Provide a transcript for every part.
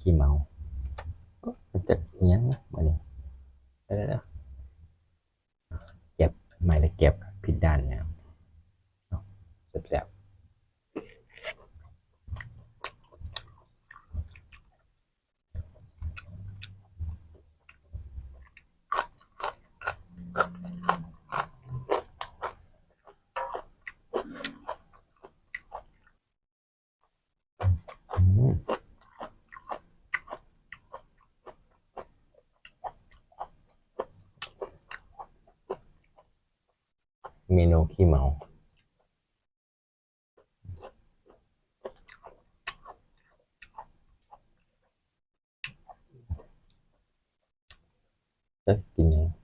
ขี้เมามันจะเอียงนะมาเนี่ยเดี๋ยวเก็บไม่ได้เก็บผิดด้านเนี่ยเสร็จแล้วจๆ อืม เมนูขี้เมา เอ๊ะกินยัง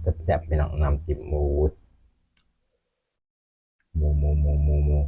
แซ่บๆไปน้องน้ำจิ้มหมูห มูหมูหมูหมูหมู